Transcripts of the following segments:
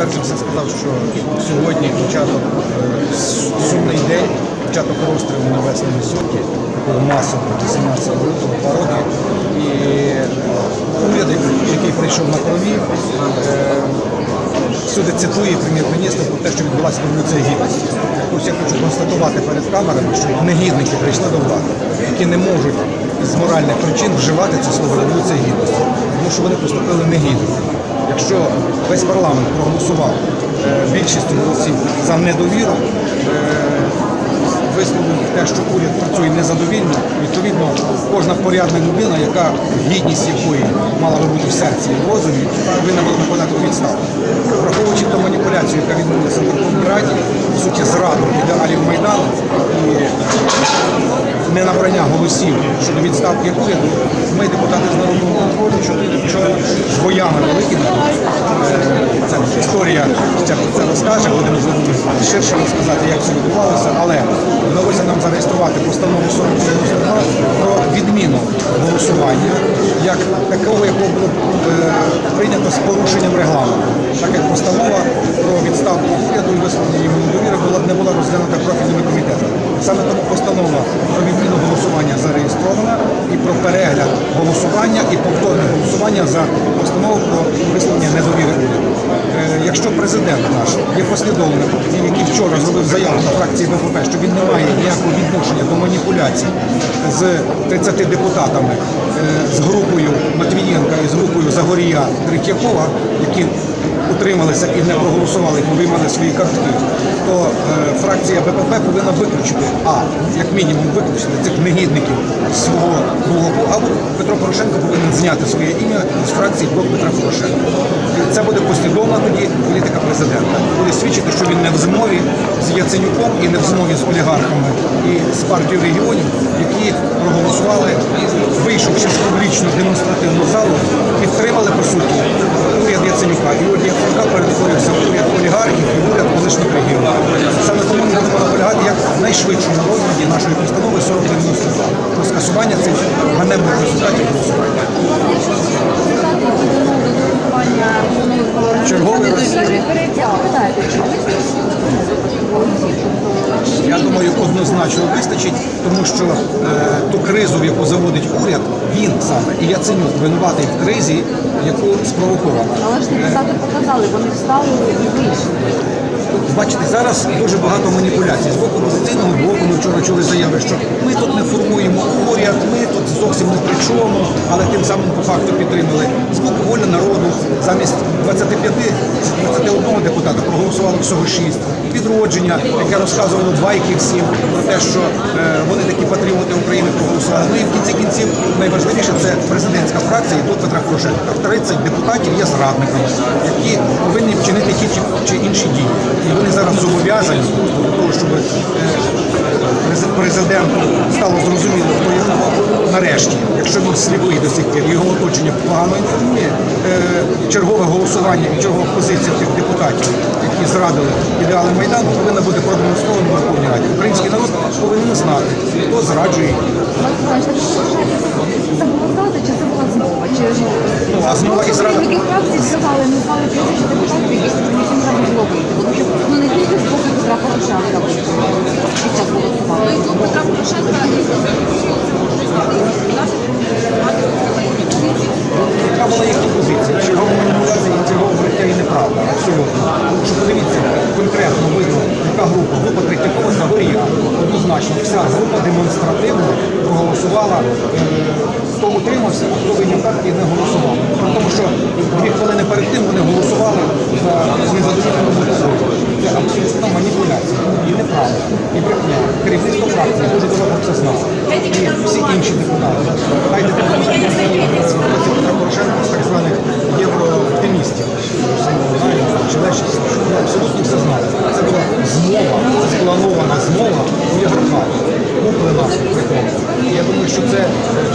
перш за все сказав, що сьогодні початок е, сумний день, початок розстрілу на Весному такого масового 17 лютого, два роки. І уряд, який прийшов на крові, е, всюди цитує прем'єр-міністра про те, що відбулася революція гідності. Ось я хочу констатувати перед камерами, що негідники прийшли до влади, які не можуть з моральних причин вживати це слово революція гідності, тому що вони поступили негідно. Якщо весь парламент проголосував е, більшістю голосів за недовіру, е, висловив те, що уряд працює незадовільно, відповідно, кожна порядна людина, яка гідність якої мала би бути в серці і в розумі, повинна була подати відставку. Враховуючи ту маніпуляцію, яка відбулася в Верховній Раді, в суті, зраду ідеалів Майдану і ненабрання голосів щодо відставки уряду, ми, депутати з народного контролю, вчора з боями великими. е, Це історія це розкаже, будемо ширше розказати, як це відбувалося, але вдалося нам зареєструвати постанову 4092 про відміну голосування, як такого, якого було е, прийнято з порушенням регламенту. Так як постанова про відставку уряду і висловлення йому недовіри була не була розглянута профільними комітетами. Саме тому постанова про відміну голосування зареєстрована і про перегляд голосування і повторне голосування за постанову про висловлення недовіри уряду. Е, Якщо президент наш є послідовним, який вчора зробив заяву на фракції БПП, що він не має ніякого відношення до маніпуляцій з 30 депутатами, е, з групою Матвієнка і з групою Загорія Третьякова, які утрималися і не проголосували, і свої картки, то е, фракція БПП повинна виключити, а як мінімум виключити цих негідників свого блоку, або Петро Порошенко повинен зняти своє ім'я з фракції блок Петра Порошенка. Це буде послідовна тоді політика президента. Буде свідчити, що він не в змові з Яценюком і не в змові з олігархами і з партією регіонів, які проголосували, вийшовши з публічно демонстративну залу, підтримали по суті уряд Яценюка. І от Яценюка перетворився в уряд олігархів і уряд колишніх регіонів. Саме тому ми будемо наполягати як найшвидшому розгляді нашої постанови 4092 про скасування цих ганебних результатів голосування. Черговий раз. Я думаю, однозначно вистачить, тому що е, ту кризу, в яку заводить уряд, він саме і я Яценюк винуватий в кризі, яку спровоковано. Але ж депутати показали, вони встали і вийшли. Бачите, зараз дуже багато маніпуляцій. З боку опозиційного блоку ми вчора чули заяви, що ми тут не формуємо уряд, ми тут зовсім не при чому, але тим самим по факту підтримали. З боку воля народу замість 25 21 депутата проголосувало всього 6. Відродження, яке розказувало байки всім про те, що е, вони такі патріоти України проголосували. Ну і в кінці кінців найважливіше це президентська фракція і тут Петра Порошенка. 30 депутатів є зрадниками, які повинні вчинити ті чи- інші дії. І вони зараз зобов'язані для того, щоб е, президенту стало зрозуміло. Нарешті, якщо він сліпий до сих пір, його оточення погано інформує, е, чергове голосування і чергова позиція тих депутатів, які зрадили ідеали Майдану, повинна бути продемонстрована в Верховній Раді. Український народ повинен знати, хто зраджує. Це зрада чи це була змова? Чи Ну, а змова і зрада. Які фракції сказали, не знали прізвища депутатів, які яким треба було вийти. Тому що ну не тільки з боку Петра Порошенка вийти під час голосування. Петра Порошенка Яка була їхня позиція? Чергова маніпуляція і чергова брехня і неправда. Абсолютно. Тому що подивіться, конкретно видно, яка група. Група Третьякова Загорія. Однозначно, вся група демонстративно проголосувала. е, Хто утримався, а хто вийняв і не голосував. Тому, що дві хвилини перед тим вони голосували за незадовільну роботу. Це абсолютно маніпуляція. І неправда. І брехня. Керівництво фракції дуже добре це знало. І всі інші депутати. Хай депутати Петра Порошенка з так званих єврооптимістів. Чи легше, вони абсолютно все знали. Це була змова, спланована змова у Європаді, куплена при тому. І я думаю, що це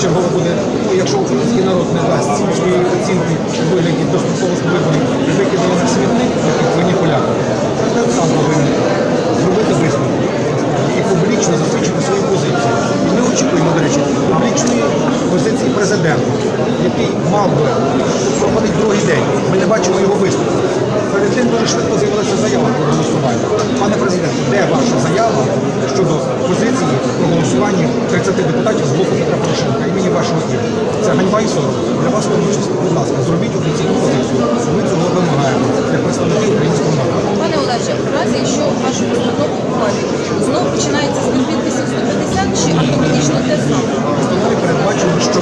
чергово буде, ну, якщо український народ не дасть своєї оцінки у вигляді дострокових виборів і викидає на смітник таких маніпуляторів, президент сам повинен зробити висновок і публічно засвідчити свою позицію. І ми очікуємо, до речі, публічної позиції президента, який мав би проходить другий день. Ми не бачимо його виступу. Перед тим дуже швидко з'явилася заява про голосування. Пане президенте, де ваша заява щодо позиції про голосування 30 депутатів з блоку Петра Порошенка імені вашого імені? Це ганьба і сором. Для вас тому. Будь ласка, зробіть офіційну позицію. Ми цього вимагаємо для представників українського народу. Пане Олеже, в разі, якщо вашу постанову ухвалять, знову починається з підписів 150 чи автоматично те саме? Постанові передбачено, що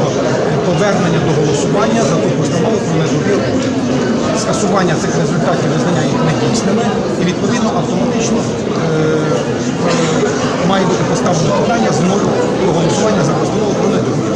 повернення до голосування за ту постанову про недовіру, скасування цих результатів, визнання їх недійсними, і відповідно автоматично е, е, має поставлено питання знову про голосування за постанову про недовіру.